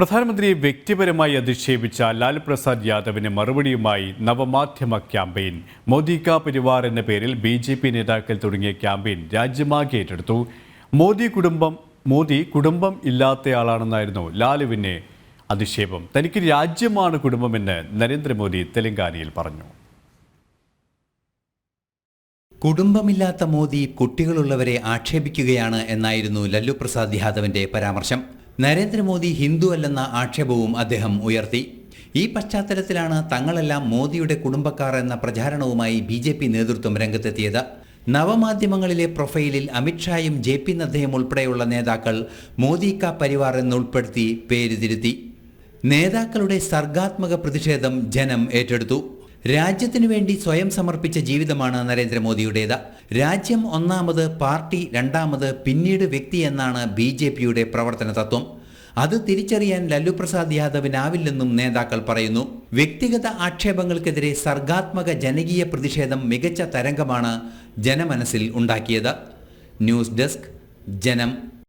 പ്രധാനമന്ത്രിയെ വ്യക്തിപരമായി അധിക്ഷേപിച്ച ലാൽ പ്രസാദ് യാദവിന് മറുപടിയുമായി നവമാധ്യമ ക്യാമ്പയിൻ. മോദി കാ പരിവാർ എന്ന പേരിൽ ബി ജെ പി നേതാക്കൾ തുടങ്ങിയ ക്യാമ്പയിൻ രാജ്യമാകെ ഏറ്റെടുത്തു. മോദി കുടുംബം മോദി കുടുംബം ഇല്ലാത്തയാളാണെന്നായിരുന്നു ലാലുവിന്റെ അധിക്ഷേപം. തനിക്ക് രാജ്യമാണ് കുടുംബമെന്ന് നരേന്ദ്രമോദി തെലങ്കാനയിൽ പറഞ്ഞു. കുടുംബമില്ലാത്ത മോദി കുട്ടികളുള്ളവരെ ആക്ഷേപിക്കുകയാണ് എന്നായിരുന്നു ലല്ലു പ്രസാദ് യാദവിന്റെ പരാമർശം. നരേന്ദ്രമോദി ഹിന്ദു അല്ലെന്ന ആക്ഷേപവും അദ്ദേഹം ഉയർത്തി. ഈ പശ്ചാത്തലത്തിലാണ് തങ്ങളെല്ലാം മോദിയുടെ കുടുംബക്കാർ എന്ന പ്രചാരണവുമായി ബി ജെ പി നേതൃത്വം രംഗത്തെത്തിയത്. നവമാധ്യമങ്ങളിലെ പ്രൊഫൈലിൽ അമിത്ഷായും ജെ പി നദ്ദയും ഉൾപ്പെടെയുള്ള നേതാക്കൾ മോദി കാ പരിവാർ എന്നുൾപ്പെടുത്തി പേര് തിരുത്തി. നേതാക്കളുടെ സർഗാത്മക പ്രതിഷേധം ജനം ഏറ്റെടുത്തു. രാജ്യത്തിനു വേണ്ടി സ്വയം സമർപ്പിച്ച ജീവിതമാണ് നരേന്ദ്രമോദിയുടേത്. രാജ്യം ഒന്നാമത് പാർട്ടി രണ്ടാമത് പിന്നീട് വ്യക്തി എന്നാണ് ബി ജെ പിയുടെ പ്രവർത്തന തത്വം. അത് തിരിച്ചറിയാൻ ലല്ലു പ്രസാദ് യാദവിനാവില്ലെന്നും നേതാക്കൾ പറയുന്നു. വ്യക്തിഗത ആക്ഷേപങ്ങൾക്കെതിരെ സർഗാത്മക ജനകീയ പ്രതിഷേധം മികച്ച തരംഗമാണ് ജനമനസ്സിൽ ഉണ്ടാക്കിയത്. ന്യൂസ് ഡെസ്ക് ജനം